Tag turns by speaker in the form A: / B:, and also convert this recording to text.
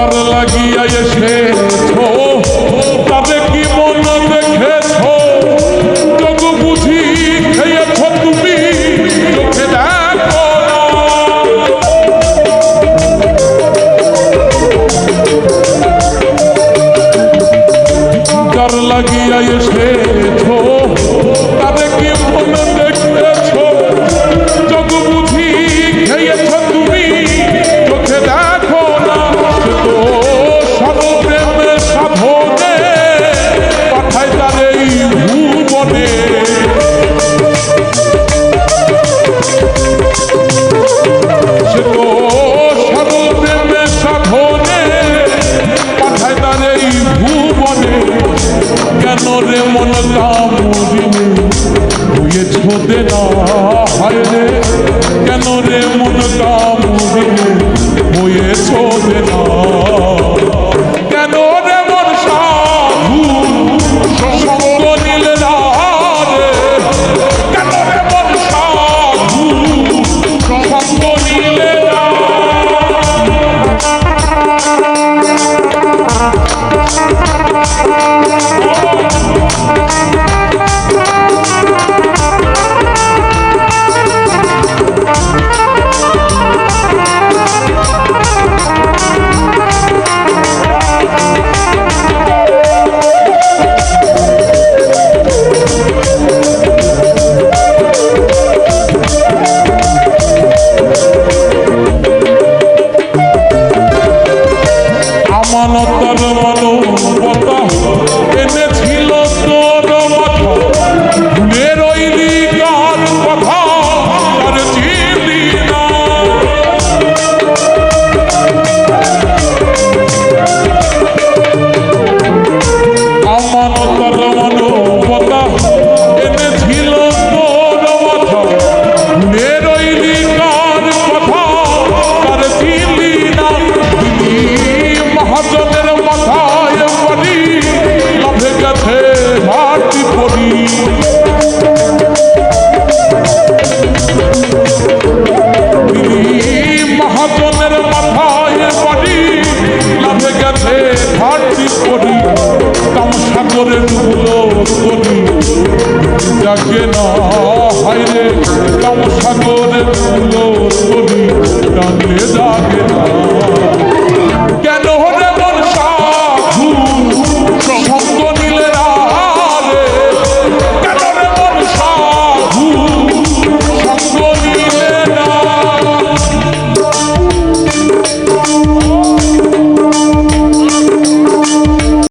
A: তার লাগিয়া এসেছ তবে কি মন দেখেছ যোগ বুঝি খেয়েছো তুমি। চোখে দেখো না। লাগিয়া এসেছ কামড়িনে হয়েছ দে না হায় রে কেন রে মন কামড়িনে হয়েছ পড়ি লাভে গেছে ঘাটি পড়ি কামসাগরেরগুলো করি জাগে না হাইরে কামসাগরেরগুলো করি জানলে জাগে না।